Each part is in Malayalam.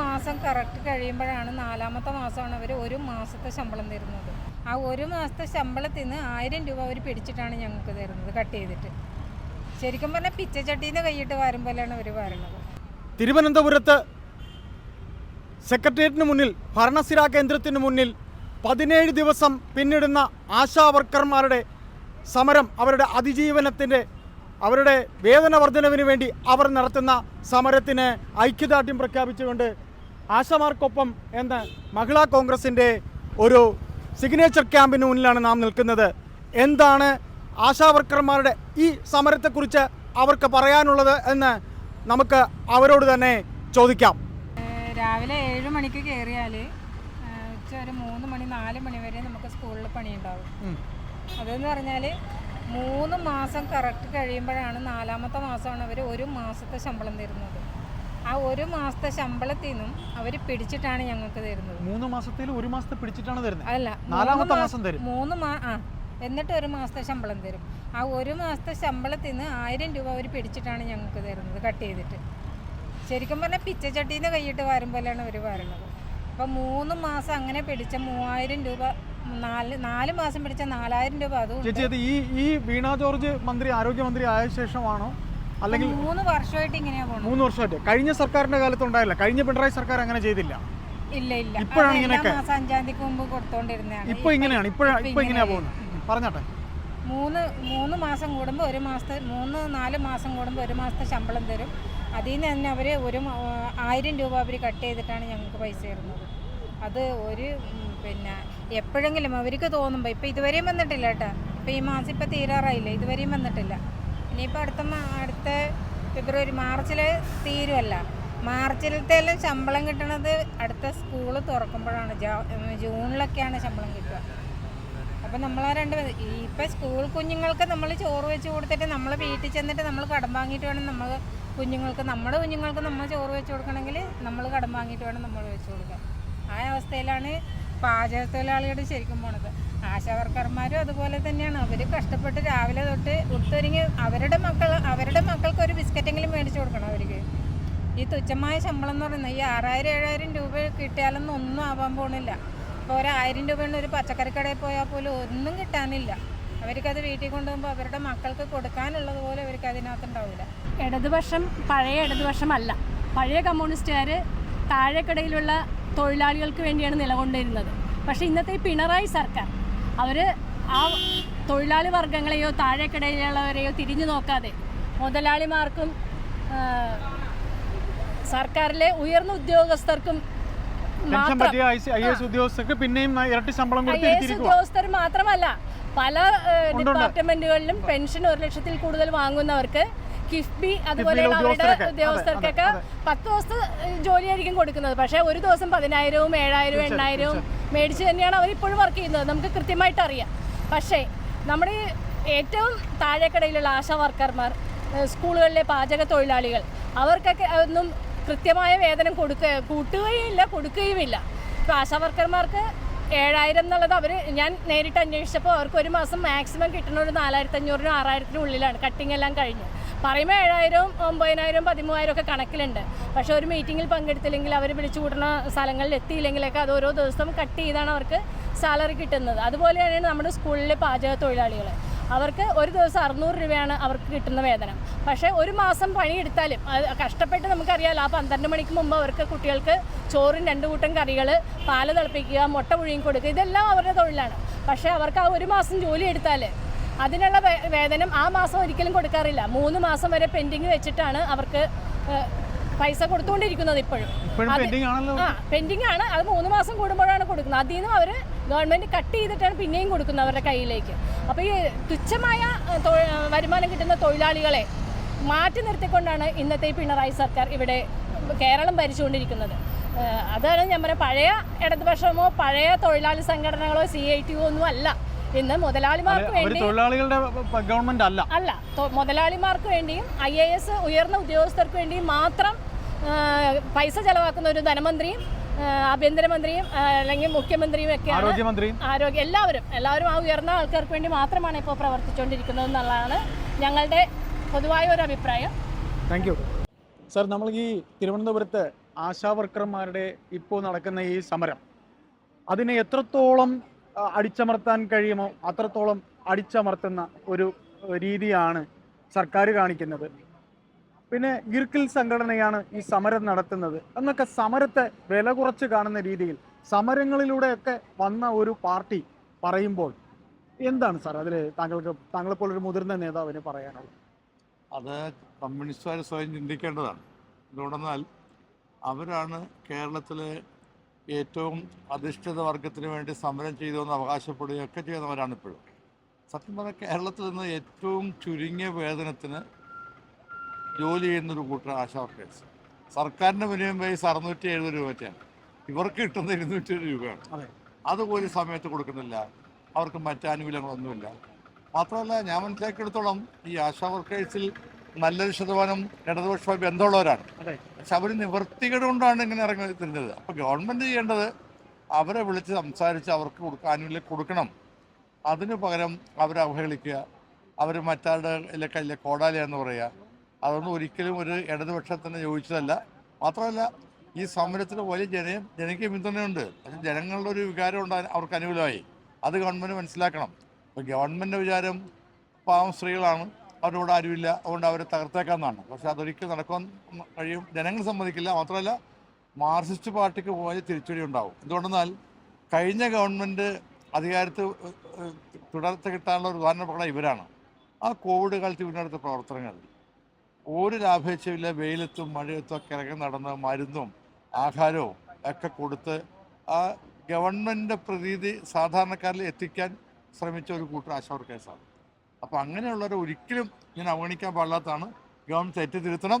മാസം കറക്റ്റ് കഴിയുമ്പോഴാണ് നാലാമത്തെ മാസമാണ് അവർ ഒരു മാസത്തെ ശമ്പളം തരുന്നത്. ആ ഒരു മാസത്തെ ശമ്പളത്തിൽ നിന്ന് ആയിരം രൂപ അവർ പിടിച്ചിട്ടാണ് ഞങ്ങൾക്ക് തരുന്നത് കട്ട് ചെയ്തിട്ട്. ശരിക്കും പറഞ്ഞാൽ പിച്ചച്ചട്ടീന്ന് കൈയിട്ട് വാരും പോലെയാണ് അവർ വരുന്നത്. തിരുവനന്തപുരത്ത് സെക്രട്ടേറിയറ്റിന് മുന്നിൽ ഭരണസിരാ കേന്ദ്രത്തിന് മുന്നിൽ പതിനേഴ് ദിവസം പിന്നിടുന്ന ആശാ വർക്കർമാരുടെ സമരം അവരുടെ അതിജീവനത്തിന്റെ അവരുടെ വേതന വർധനവിന് വേണ്ടി അവർ നടത്തുന്ന സമരത്തിന് ഐക്യദാർഢ്യം പ്രഖ്യാപിച്ചുകൊണ്ട് ആശമാർക്കൊപ്പം എന്ന മഹിളാ കോൺഗ്രസിന്റെ ഒരു സിഗ്നേച്ചർ ക്യാമ്പിന് മുന്നിലാണ് നാം നിൽക്കുന്നത്. എന്താണ് ആശാവർക്കർമാരുടെ ഈ സമരത്തെക്കുറിച്ച് അവർക്ക് പറയാനുള്ളത് എന്ന് നമുക്ക് അവരോട് തന്നെ ചോദിക്കാം. രാവിലെ ഏഴ് മണിക്ക് കയറിയാൽ ഉച്ച ഒരു മൂന്ന് മണി നാല് മണി വരെ നമുക്ക് സ്കൂളിൽ പണിയുണ്ടാവും. അതെന്ന് പറഞ്ഞാൽ മൂന്ന് മാസം കറക്റ്റ് കഴിയുമ്പോഴാണ് നാലാമത്തെ മാസമാണ് അവർ ഒരു മാസത്തെ ശമ്പളം തരുന്നത്. ആ ഒരു മാസത്തെ ശമ്പളത്തിൽ നിന്നും അവർ പിടിച്ചിട്ടാണ് ഞങ്ങൾക്ക് തരുന്നത്. മൂന്ന് മാസത്തിൽ ഒരു മാസത്തെ പിടിച്ചിട്ടാണ് തരുന്നത്. അല്ല നാലാമത്തെ മാസം തരും. മൂന്ന് മാ ആ എന്നിട്ട് ഒരു മാസത്തെ ശമ്പളം തരും. ആ ഒരു മാസത്തെ ശമ്പളത്തിൽ നിന്ന് ആയിരം രൂപ അവർ പിടിച്ചിട്ടാണ് ഞങ്ങൾക്ക് തരുന്നത് കട്ട് ചെയ്തിട്ട്. ശരിക്കും പറഞ്ഞാൽ പിച്ചച്ചട്ടീന്ന് കൈയിട്ട് വരും പോലെയാണ് അവർ വരുന്നത്. അപ്പം മൂന്ന് മാസം അങ്ങനെ പിടിച്ച മൂവായിരം രൂപ നാല് നാല് മാസം പിടിച്ച നാലായിരം രൂപ അതും ചേച്ചി അത് ഈ ഈ വീണ ജോർജ് മന്ത്രി ആരോഗ്യമന്ത്രി ആയ ശേഷമാണോ? അല്ലെങ്കിൽ മൂന്ന് വർഷമായിട്ട് ഇങ്ങനെയാ പോണത്. മൂന്ന് വർഷമായിട്ട്. കഴിഞ്ഞ സർക്കാരിന്റെ കാലത്ത് ഉണ്ടായില്ല. കഴിഞ്ഞ പിണറായി സർക്കാർ അങ്ങനെ ചെയ്തില്ല. ഇല്ല ഇല്ല. ഇപ്പോഴാണ് ഇങ്ങനെയൊക്കെ? മാസം അഞ്ചാം തീയതിക്ക് മുമ്പ് കൊടുത്തോണ്ടിരുന്നതാണ്. ഇപ്പൊ ഇങ്ങനെയാണ്. ഇപ്പോഴാ ഇപ്പൊ ഇങ്ങനെയാ പോകുന്നത്. പറഞ്ഞാട്ടെ. മൂന്ന് മൂന്ന് മാസം കൂടുമ്പോൾ ഒരു മാസത്തെ മൂന്ന് നാല് മാസം കൂടുമ്പോൾ ഒരു മാസത്തെ ശമ്പളം തരും. അതിൽ നിന്ന് തന്നെ അവർ ഒരു ആയിരം രൂപ അവർ കട്ട് ചെയ്തിട്ടാണ് ഞങ്ങൾക്ക് പൈസ തരുന്നത്. അത് ഒരു പിന്നെ എപ്പോഴെങ്കിലും അവർക്ക് തോന്നുമ്പോൾ ഇപ്പം ഇതുവരെയും വന്നിട്ടില്ല കേട്ടോ. ഇപ്പം ഈ മാസം ഇപ്പം തീരാറായില്ല? ഇതുവരെയും വന്നിട്ടില്ല. ഇനിയിപ്പോൾ അടുത്ത അടുത്ത ഫെബ്രുവരി മാർച്ചിൽ തീരുമല്ല മാർച്ചിലത്തേലും ശമ്പളം കിട്ടണത് അടുത്ത സ്കൂൾ തുറക്കുമ്പോഴാണ്. ജൂണിലൊക്കെയാണ് ശമ്പളം കിട്ടുക. അപ്പം നമ്മൾ ആ രണ്ട് ഇപ്പം സ്കൂൾ കുഞ്ഞുങ്ങൾക്ക് നമ്മൾ ചോറ് വെച്ച് കൊടുത്തിട്ട് നമ്മൾ വീട്ടിൽ ചെന്നിട്ട് നമ്മൾ കടം വാങ്ങിയിട്ട് വേണം നമ്മൾ കുഞ്ഞുങ്ങൾക്ക്. നമ്മുടെ കുഞ്ഞുങ്ങൾക്ക് നമ്മൾ ചോറ് വെച്ച് കൊടുക്കണമെങ്കിൽ നമ്മൾ കടം വാങ്ങിയിട്ട് വേണം നമ്മൾ വെച്ച് കൊടുക്കാൻ ആ അവസ്ഥയിലാണ് പാചക തൊഴിലാളികളുടെ ശരിക്കും പോണത്. ആശാവർക്കർമാരും അതുപോലെ തന്നെയാണ്. അവർ കഷ്ടപ്പെട്ട് രാവിലെ തൊട്ട് ഉടുത്തൊരുങ്ങി അവരുടെ മക്കൾ അവരുടെ മക്കൾക്ക് ഒരു ബിസ്ക്കറ്റെങ്കിലും മേടിച്ചു കൊടുക്കണം അവർക്ക്. ഈ തുച്ഛമായ ശമ്പളം എന്ന് പറയുന്നത് ഈ ആറായിരം ഏഴായിരം രൂപ കിട്ടിയാലൊന്നും ഒന്നും ആവാൻ പോണില്ല. ഇപ്പോൾ ഒരായിരം രൂപയുടെ ഒരു പച്ചക്കറി കടയിൽ പോയാൽ പോലും ഒന്നും കിട്ടാനില്ല. അവർക്കത് വീട്ടിൽ കൊണ്ടുപോകുമ്പോൾ അവരുടെ മക്കൾക്ക് കൊടുക്കാനുള്ളത് പോലെ അവർക്ക് അതിനകത്തുണ്ടാവില്ല ഇടതുപക്ഷം പഴയ ഇടതുപക്ഷമല്ല പഴയ കമ്മ്യൂണിസ്റ്റുകാർ താഴെക്കടയിലുള്ള തൊഴിലാളികൾക്ക് വേണ്ടിയാണ് നിലകൊണ്ടിരുന്നത്. പക്ഷേ ഇന്നത്തെ പിണറായി സർക്കാർ അവർ ആ തൊഴിലാളി വർഗങ്ങളെയോ താഴെക്കിടയിലുള്ളവരെയോ തിരിഞ്ഞു നോക്കാതെ മുതലാളിമാർക്കും സർക്കാരിലെ ഉയർന്ന ഉദ്യോഗസ്ഥർക്കും ഉദ്യോഗസ്ഥർക്ക് പിന്നെയും ഇരട്ടി ശമ്പളം ഐ കൊടുത്ത് എസ് ഉദ്യോഗസ്ഥർ മാത്രമല്ല പല ഡിപ്പാർട്ട്മെന്റുകളിലും പെൻഷൻ ഒരു ലക്ഷത്തിൽ കൂടുതൽ വാങ്ങുന്നവർക്ക് കിഫ്ബി അതുപോലെയുള്ള അവരുടെ ഉദ്യോഗസ്ഥർക്കൊക്കെ പത്ത് ദിവസത്തെ ജോലിയായിരിക്കും കൊടുക്കുന്നത്. പക്ഷേ ഒരു ദിവസം പതിനായിരവും ഏഴായിരവും എണ്ണായിരവും മേടിച്ച് തന്നെയാണ് അവർ ഇപ്പോഴും വർക്ക് ചെയ്യുന്നത്. നമുക്ക് കൃത്യമായിട്ട് അറിയാം. പക്ഷേ നമ്മുടെ ഏറ്റവും താഴെക്കടയിലുള്ള ആശാ വർക്കർമാർ സ്കൂളുകളിലെ പാചക തൊഴിലാളികൾ അവർക്കൊക്കെ ഒന്നും കൃത്യമായ വേതനം കൊടുക്കുക കൂട്ടുകയുമില്ല കൊടുക്കുകയുമില്ല. ഇപ്പോൾ ആശാ വർക്കർമാർക്ക് ഏഴായിരം എന്നുള്ളത് അവർ ഞാൻ നേരിട്ട് അന്വേഷിച്ചപ്പോൾ അവർക്ക് ഒരു മാസം മാക്സിമം കിട്ടുന്ന ഒരു നാലായിരത്തി അഞ്ഞൂറിനും ആറായിരത്തിനും ഉള്ളിലാണ്. കട്ടിങ് എല്ലാം കഴിഞ്ഞ്. പറയുമ്പോൾ ഏഴായിരവും ഒമ്പതിനായിരവും പതിമൂവായിരം ഒക്കെ കണക്കിലുണ്ട്. പക്ഷേ ഒരു മീറ്റിങ്ങിൽ പങ്കെടുത്തില്ലെങ്കിൽ അവർ വിളിച്ചു കൂട്ടുന്ന സ്ഥലങ്ങളിൽ എത്തിയില്ലെങ്കിലൊക്കെ അത് ഓരോ ദിവസം കട്ട് ചെയ്താണ് അവർക്ക് സാലറി കിട്ടുന്നത്. അതുപോലെ തന്നെയാണ് നമ്മുടെ സ്കൂളിലെ പാചക തൊഴിലാളികൾ. അവർക്ക് ഒരു ദിവസം അറുന്നൂറ് രൂപയാണ് അവർക്ക് കിട്ടുന്ന വേതനം. പക്ഷേ ഒരു മാസം പണിയെടുത്താലും അത് കഷ്ടപ്പെട്ട് നമുക്കറിയാമല്ലോ ആ പന്ത്രണ്ട് മണിക്ക് മുമ്പ് അവർക്ക് കുട്ടികൾക്ക് ചോറും രണ്ട് കൂട്ടം കറികൾ പാൽ തിളപ്പിക്കുക മുട്ട പുഴുങ്ങി കൊടുക്കുക ഇതെല്ലാം അവരുടെ തൊഴിലാണ്. പക്ഷേ അവർക്ക് ആ ഒരു മാസം ജോലി എടുത്താൽ അതിനുള്ള വേതനം ആ മാസം ഒരിക്കലും കൊടുക്കാറില്ല. മൂന്ന് മാസം വരെ പെൻഡിങ് വെച്ചിട്ടാണ് അവർക്ക് പൈസ കൊടുത്തുകൊണ്ടിരിക്കുന്നത് ഇപ്പോഴും. ആ പെൻഡിങ് ആണ്. അത് മൂന്ന് മാസം കൂടുമ്പോഴാണ് കൊടുക്കുന്നത്. അതിൽ നിന്ന് അവർ ഗവൺമെന്റ് കട്ട് ചെയ്തിട്ടാണ് പിന്നെയും കൊടുക്കുന്നത് അവരുടെ കയ്യിലേക്ക്. അപ്പോൾ ഈ തുച്ഛമായ വരുമാനം കിട്ടുന്ന തൊഴിലാളികളെ മാറ്റി നിർത്തിക്കൊണ്ടാണ് ഇന്നത്തെ ഈ പിണറായി സർക്കാർ ഇവിടെ കേരളം ഭരിച്ചുകൊണ്ടിരിക്കുന്നത്. അതാണ് ഞാൻ പറയാം പഴയ ഇടതുപക്ഷമോ പഴയ തൊഴിലാളി സംഘടനകളോ സി ഐ ടി ഒന്നും അല്ല. ഇന്ന് മുതലാളിമാർക്ക് വേണ്ടി തൊഴിലാളികളുടെ ഗവൺമെന്റ് അല്ല. അല്ല മുതലാളിമാർക്ക് വേണ്ടിയും ഐ എ എസ് ഉയർന്ന ഉദ്യോഗസ്ഥർക്ക് വേണ്ടിയും മാത്രം പൈസ ചെലവാക്കുന്ന ഒരു ധനമന്ത്രിയും ആഭ്യന്തരമന്ത്രിയും അല്ലെങ്കിൽ മുഖ്യമന്ത്രിയും ഒക്കെ ആരോഗ്യമന്ത്രിയും. ആരോഗ്യ എല്ലാവരും എല്ലാവരും ആ ഉയർന്ന ആൾക്കാർക്ക് വേണ്ടി മാത്രമാണ് ഇപ്പോൾ പ്രവർത്തിച്ചുകൊണ്ടിരിക്കുന്നത് എന്നുള്ളതാണ് ഞങ്ങളുടെ പൊതുവായ ഒരു അഭിപ്രായം. താങ്ക് യു സാർ നമ്മൾ ഈ തിരുവനന്തപുരത്ത് ആശാവർക്കർമാരുടെ ഇപ്പോൾ നടക്കുന്ന ഈ സമരം അതിനെ എത്രത്തോളം അടിച്ചമർത്താൻ കഴിയുമോ? അത്രത്തോളം അടിച്ചമർത്തുന്ന ഒരു രീതിയാണ് സർക്കാർ കാണിക്കുന്നത്. പിന്നെ ഗിർക്കിൽ സംഘടനയാണ് ഈ സമരം നടത്തുന്നത്. എന്നൊക്കെ സമരത്തെ വില കുറച്ച് കാണുന്ന രീതിയിൽ സമരങ്ങളിലൂടെയൊക്കെ വന്ന ഒരു പാർട്ടി പറയുമ്പോൾ എന്താണ് സാർ അതിൽ താങ്കൾക്ക് താങ്കളെപ്പോലൊരു മുതിർന്ന നേതാവിന് പറയാനുള്ളത്? അത് കമ്മ്യൂണിസ്റ്റുകാർ സ്വയം ചിന്തിക്കേണ്ടതാണ്. എന്തുകൊണ്ടെന്നാൽ അവരാണ് കേരളത്തിലെ ഏറ്റവും അധിഷ്ഠിത വർഗത്തിന് വേണ്ടി സമരം ചെയ്തുവെന്ന് അവകാശപ്പെടുകയൊക്കെ ചെയ്യുന്നവരാണ് ഇപ്പോഴും. സത്യം പറഞ്ഞാൽ കേരളത്തിൽ നിന്ന് ഏറ്റവും ചുരുങ്ങിയ വേതനത്തിന് ജോലി ചെയ്യുന്നൊരു കൂട്ടർ ആശാ വർക്കേഴ്സ്. സർക്കാരിന്റെ മിനിമം വയസ്സ് അറുന്നൂറ്റി എഴുപത് രൂപയ്ക്കാണ് ഇവർക്ക് കിട്ടുന്ന ഇരുന്നൂറ്റി രൂപയാണ്. അതെ. അതുപോലെ സമയത്ത് കൊടുക്കുന്നില്ല. അവർക്ക് മറ്റ് ആനുകൂല്യങ്ങളൊന്നുമില്ല. മാത്രമല്ല ഞാൻ മനസ്സിലാക്കിയെടുത്തോളം ഈ ആശാ വർക്കേഴ്സിൽ നല്ലൊരു ശതമാനം ഇടതുപക്ഷമായി ബന്ധമുള്ളവരാണ്. പക്ഷെ അവർ നിവർത്തികേട് കൊണ്ടാണ് ഇങ്ങനെ ഇറങ്ങി തിരിഞ്ഞത് അപ്പോൾ ഗവൺമെന്റ് ചെയ്യേണ്ടത് അവരെ വിളിച്ച് സംസാരിച്ച് അവർക്ക് കൊടുക്കുക ആനുകൂല്യം കൊടുക്കണം. അതിന് പകരം അവരെ അവഹേളിക്കുക അവർ മറ്റാരുടെ ഇല്ല കയ്യിലെ കോടാലി എന്ന് പറയുക. അതൊന്നും ഒരിക്കലും ഒരു ഇടതുപക്ഷത്തിന് യോജിച്ചതല്ല. മാത്രമല്ല ഈ സമരത്തിൽ വലിയ ജന ജനകീയ പിന്തുണയുണ്ട്. പക്ഷെ ജനങ്ങളുടെ ഒരു വികാരം ഉണ്ട് അവർക്ക് അനുകൂലമായി. അത് ഗവൺമെന്റ് മനസ്സിലാക്കണം. ഇപ്പോൾ ഗവൺമെന്റ് വിചാരം പാവം സ്ത്രീകളാണ്. അവരുടെ ആരുമില്ല. അതുകൊണ്ട് അവരെ തകർത്തേക്കാമെന്നാണ്. പക്ഷെ അതൊരിക്കലും നടക്കാൻ കഴിയും. ജനങ്ങൾ സമ്മതിക്കില്ല. മാത്രമല്ല മാർക്സിസ്റ്റ് പാർട്ടിക്ക് പോയ തിരിച്ചടി ഉണ്ടാവും. എന്തുകൊണ്ടെന്നാൽ കഴിഞ്ഞ ഗവൺമെന്റ് അധികാരത്ത് തുടർച്ച കിട്ടാനുള്ള ഒരു ഉദാഹരണ പ്രകടനം ഇവരാണ്. ആ കോവിഡ് കാലത്ത് ഇവരുടെ പ്രവർത്തനങ്ങൾ. ഒരു ലാഭേച്ഛയില്ല വെയിലത്തും മഴയത്തും ഒക്കെ ഇറങ്ങി നടന്ന് മരുന്നും ആഹാരവും ഒക്കെ കൊടുത്ത് ആ ഗവൺമെന്റ് പ്രതീതി സാധാരണക്കാരിൽ എത്തിക്കാൻ ശ്രമിച്ച ഒരു കൂട്ടർ ആശാവർക്കേഴ്സാണ്. അപ്പോൾ അങ്ങനെയുള്ളവരെ ഒരിക്കലും ഞാൻ അവഗണിക്കാൻ പാടില്ലാത്തതാണ്. ഗവൺമെന്റ് തെറ്റ് തിരുത്തണം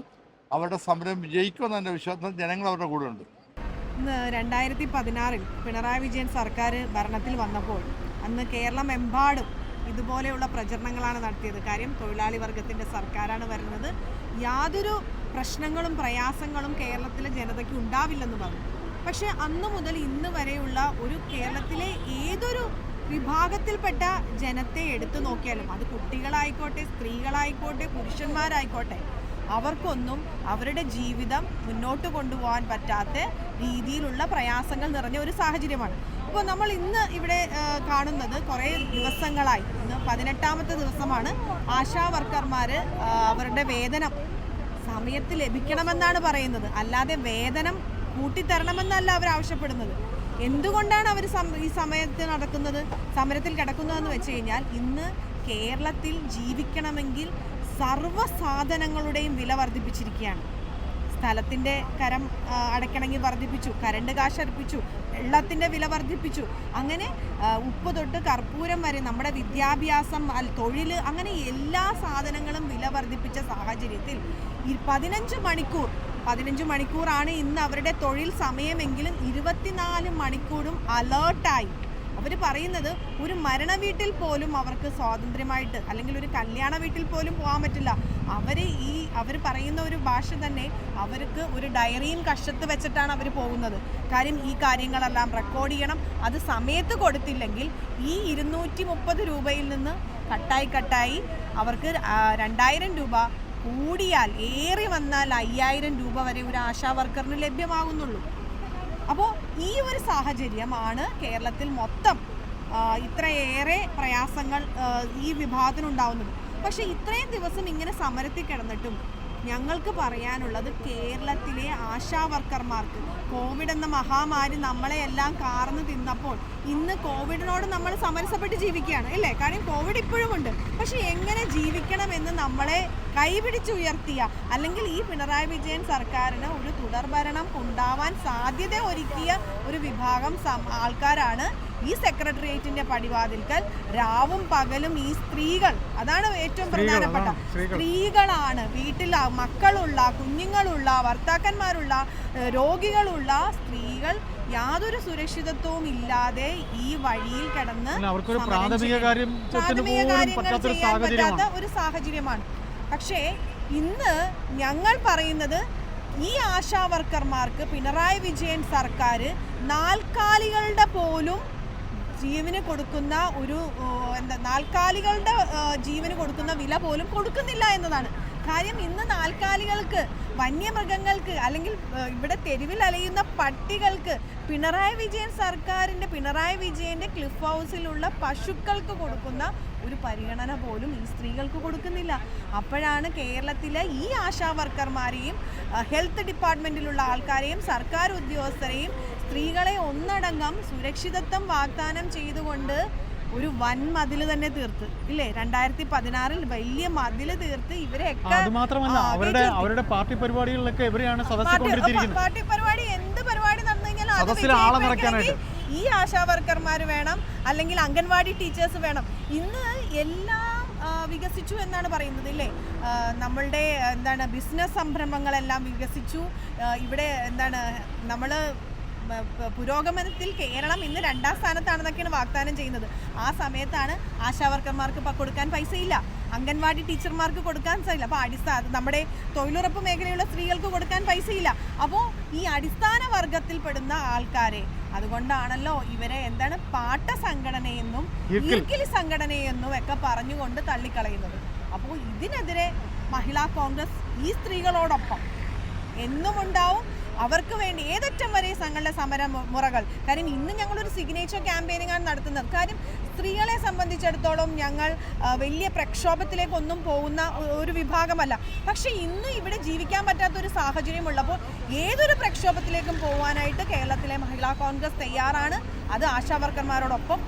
അവരുടെ സമരം വിജയിക്കുമെന്ന് എന്റെ വിശ്വാസം ജനങ്ങൾ അവരുടെ കൂടെ ഉണ്ട്. രണ്ടായിരത്തി പതിനാറിൽ പിണറായി വിജയൻ സർക്കാർ ഭരണത്തിൽ വന്നപ്പോൾ അന്ന് കേരളം കേരളമെമ്പാടും ഇതുപോലെയുള്ള പ്രചരണങ്ങളാണ് നടത്തിയത്. കാര്യം തൊഴിലാളി വർഗത്തിന്റെ സർക്കാരാണ് വരുന്നത്. യാതൊരു പ്രശ്നങ്ങളും പ്രയാസങ്ങളും കേരളത്തിലെ ജനതയ്ക്ക് ഉണ്ടാവില്ലെന്ന് പറഞ്ഞു. പക്ഷേ അന്ന് മുതൽ ഇന്ന് വരെയുള്ള ഒരു കേരളത്തിലെ ഏതൊരു വിഭാഗത്തിൽപ്പെട്ട ജനത്തെ എടുത്തു നോക്കിയാലും അത് കുട്ടികളായിക്കോട്ടെ സ്ത്രീകളായിക്കോട്ടെ പുരുഷന്മാരായിക്കോട്ടെ അവർക്കൊന്നും അവരുടെ ജീവിതം മുന്നോട്ട് കൊണ്ടുപോകാൻ പറ്റാത്ത രീതിയിലുള്ള പ്രയാസങ്ങൾ നിറഞ്ഞ ഒരു സാഹചര്യമാണ്. അപ്പോൾ നമ്മൾ ഇന്ന് ഇവിടെ കാണുന്നത് കുറേ ദിവസങ്ങളായി. ഇന്ന് പതിനെട്ടാമത്തെ ദിവസമാണ്. ആശാ വർക്കർമാർ അവരുടെ വേതനം സമയത്ത് ലഭിക്കണമെന്നാണ് പറയുന്നത്. അല്ലാതെ വേതനം കൂട്ടിത്തരണമെന്നല്ല അവർ ആവശ്യപ്പെടുന്നത്. എന്തുകൊണ്ടാണ് അവർ ഈ സമയത്ത് നടക്കുന്നത്? സമരത്തിൽ കിടക്കുന്നതെന്ന് വെച്ച് കഴിഞ്ഞാൽ ഇന്ന് കേരളത്തിൽ ജീവിക്കണമെങ്കിൽ സർവ സാധനങ്ങളുടെയും വില വർദ്ധിപ്പിച്ചിരിക്കുകയാണ്. സ്ഥലത്തിന്റെ കരം അടയ്ക്കണമെങ്കിൽ വർദ്ധിപ്പിച്ചു കരണ്ട് കാശ് അടുപ്പിച്ചു വെള്ളത്തിന്റെ വില വർദ്ധിപ്പിച്ചു. അങ്ങനെ ഉപ്പ് തൊട്ട് കർപ്പൂരം വരെ നമ്മുടെ വിദ്യാഭ്യാസം തൊഴിൽ അങ്ങനെ എല്ലാ സാധനങ്ങളും വില വർദ്ധിപ്പിച്ച സാഹചര്യത്തിൽ പതിനഞ്ച് മണിക്കൂർ പതിനഞ്ച് മണിക്കൂറാണ് ഇന്ന് അവരുടെ തൊഴിൽ സമയമെങ്കിലും ഇരുപത്തിനാല് മണിക്കൂറും അലേർട്ടായി. അവർ പറയുന്നത് ഒരു മരണ വീട്ടിൽ പോലും അവർക്ക് സ്വാതന്ത്ര്യമായിട്ട് അല്ലെങ്കിൽ ഒരു കല്യാണ വീട്ടിൽ പോലും പോകാൻ പറ്റില്ല. അവർ ഈ അവർ പറയുന്ന ഒരു ഭാഷ തന്നെ അവർക്ക് ഒരു ഡയറിയും കഷത്ത് വെച്ചിട്ടാണ് അവർ പോകുന്നത്. കാര്യം ഈ കാര്യങ്ങളെല്ലാം റെക്കോർഡ് ചെയ്യണം. അത് സമയത്ത് കൊടുത്തില്ലെങ്കിൽ ഈ ഇരുന്നൂറ്റി മുപ്പത് രൂപയിൽ നിന്ന് കട്ടായി കട്ടായി അവർക്ക് രണ്ടായിരം രൂപ കൂടിയാൽ ഏറി വന്നാൽ അയ്യായിരം രൂപ വരെ ഒരു ആശാ വർക്കറിന് ലഭ്യമാകുന്നുള്ളൂ. അപ്പോൾ ഈ ഒരു സാഹചര്യമാണ് കേരളത്തിൽ മൊത്തം ഇത്രയേറെ പ്രയാസങ്ങൾ ഈ വിഭാഗത്തിനുണ്ടാവുന്നത്. പക്ഷേ ഇത്രയും ദിവസം ഇങ്ങനെ സമരത്തിൽ കിടന്നിട്ടും ഞങ്ങൾക്ക് പറയാനുള്ളത് കേരളത്തിലെ ആശാ വർക്കർമാർക്ക് കോവിഡ് എന്ന മഹാമാരി നമ്മളെ എല്ലാം കാർന്ന് തിന്നപ്പോൾ ഇന്ന് കോവിഡിനോട് നമ്മൾ സമരസപ്പെട്ട് ജീവിക്കുകയാണ് അല്ലേ? കാരണം കോവിഡ് ഇപ്പോഴും ഉണ്ട്. പക്ഷെ എങ്ങനെ ജീവിക്കണമെന്ന് നമ്മളെ കൈപിടിച്ചുയർത്തിയ അല്ലെങ്കിൽ ഈ പിണറായി വിജയൻ സർക്കാരിന് ഒരു തുടർഭരണം ഉണ്ടാവാൻ സാധ്യത ഒരുക്കിയ ഒരു വിഭാഗം ആൾക്കാരാണ് ഈ സെക്രട്ടേറിയറ്റിന്റെ പടിവാതിൽക്കൽ രാവും പകലും ഈ സ്ത്രീകൾ. അതാണ് ഏറ്റവും പ്രധാനപ്പെട്ട. സ്ത്രീകളാണ് വീട്ടിൽ മക്കളുള്ള കുഞ്ഞുങ്ങളുള്ള ഭർത്താക്കന്മാരുള്ള രോഗികളുള്ള സ്ത്രീകൾ യാതൊരു സുരക്ഷിതത്വവും ഇല്ലാതെ ഈ വഴിയിൽ കിടന്ന് പ്രാഥമിക കാര്യം കാര്യങ്ങൾ ചെയ്യാൻ പറ്റാത്ത ഒരു സാഹചര്യമാണ്. പക്ഷേ ഇന്ന് ഞങ്ങൾ പറയുന്നത് ഈ ആശാ വർക്കർമാർക്ക് പിണറായി വിജയൻ സർക്കാർ നാൽക്കാലികളുടെ പോലും ജീവന് കൊടുക്കുന്ന ഒരു എന്താ നാൽക്കാലികളുടെ ജീവന് കൊടുക്കുന്ന വില പോലും കൊടുക്കുന്നില്ല എന്നതാണ്. കാര്യം ഇന്ന് നാൽക്കാലികൾക്ക് വന്യമൃഗങ്ങൾക്ക് അല്ലെങ്കിൽ ഇവിടെ തെരുവിൽ അലയുന്ന പട്ടികൾക്ക് പിണറായി വിജയൻ സർക്കാരിന്റെ പിണറായി വിജയന്റെ ക്ലിഫ് ഹൗസിലുള്ള പശുക്കൾക്ക് കൊടുക്കുന്ന ഒരു പരിഗണന പോലും ഈ സ്ത്രീകൾക്ക് കൊടുക്കുന്നില്ല. അപ്പോഴാണ് കേരളത്തിലെ ഈ ആശാ വർക്കർമാരെയും ഹെൽത്ത് ഡിപ്പാർട്ട്മെന്റിലുള്ള ആൾക്കാരെയും സർക്കാർ ഉദ്യോഗസ്ഥരെയും സ്ത്രീകളെ ഒന്നടങ്കം സുരക്ഷിതത്വം വാഗ്ദാനം ചെയ്തുകൊണ്ട് ഒരു വൻ മതിൽ തന്നെ തീർത്ത്. ഇല്ലേ? രണ്ടായിരത്തി പതിനാറിൽ വലിയ മതിൽ തീർത്ത് ഇവരെയൊക്കെ അവരുടെ അവരുടെ പാർട്ടി പരിപാടികളിലൊക്കെ ഇവരെയാണ് സദസ്സിൽ പാർട്ടി പരിപാടി എന്ത് പരിപാടി നടന്നു കഴിഞ്ഞാലും അത് ഈ ആശാ വർക്കർമാർ വേണം അല്ലെങ്കിൽ അംഗൻവാടി ടീച്ചേഴ്സ് വേണം. ഇന്ന് എല്ലാം വികസിച്ചു എന്നാണ് പറയുന്നത് ഇല്ലേ? നമ്മളുടെ എന്താണ് ബിസിനസ് സംരംഭങ്ങളെല്ലാം വികസിച്ചു. ഇവിടെ എന്താണ് നമ്മൾ പുരോഗമനത്തിൽ കേരളം ഇന്ന് രണ്ടാം സ്ഥാനത്താണെന്നൊക്കെയാണ് വാഗ്ദാനം ചെയ്യുന്നത്. ആ സമയത്താണ് ആശാവർക്കർമാർക്ക് കൊടുക്കാൻ പൈസയില്ല. അംഗൻവാടി ടീച്ചർമാർക്ക് കൊടുക്കാൻ സാധിക്കില്ല അപ്പോൾ അടിസ്ഥാന നമ്മുടെ തൊഴിലുറപ്പ് മേഖലയുള്ള സ്ത്രീകൾക്ക് കൊടുക്കാൻ പൈസയില്ല. അപ്പോൾ ഈ അടിസ്ഥാന വർഗത്തിൽപ്പെടുന്ന ആൾക്കാരെ അതുകൊണ്ടാണല്ലോ ഇവരെ എന്താണ് പാട്ട സംഘടനയെന്നും. ഈർക്കിലി സംഘടനയെന്നും ഒക്കെ പറഞ്ഞുകൊണ്ട് തള്ളിക്കളയുന്നത്. അപ്പോൾ ഇതിനെതിരെ മഹിളാ കോൺഗ്രസ് ഈ സ്ത്രീകളോടൊപ്പം എന്നും ഉണ്ടാവും അവർക്ക് വേണ്ടി ഏതറ്റം വരെ തങ്ങളുടെ സമര മുറകൾ. കാര്യം ഇന്ന് ഞങ്ങളൊരു സിഗ്നേച്ചർ ക്യാമ്പയിനിങ്ങാണ് നടത്തുന്നത്. കാര്യം സ്ത്രീകളെ സംബന്ധിച്ചിടത്തോളം ഞങ്ങൾ വലിയ പ്രക്ഷോഭത്തിലേക്കൊന്നും പോകുന്ന ഒരു വിഭാഗമല്ല. പക്ഷേ ഇന്ന് ഇവിടെ ജീവിക്കാൻ പറ്റാത്തൊരു സാഹചര്യമുള്ളപ്പോൾ ഏതൊരു പ്രക്ഷോഭത്തിലേക്കും പോകാനായിട്ട് കേരളത്തിലെ മഹിളാ കോൺഗ്രസ് തയ്യാറാണ്. അത് ആശാവർക്കർമാരോടൊപ്പം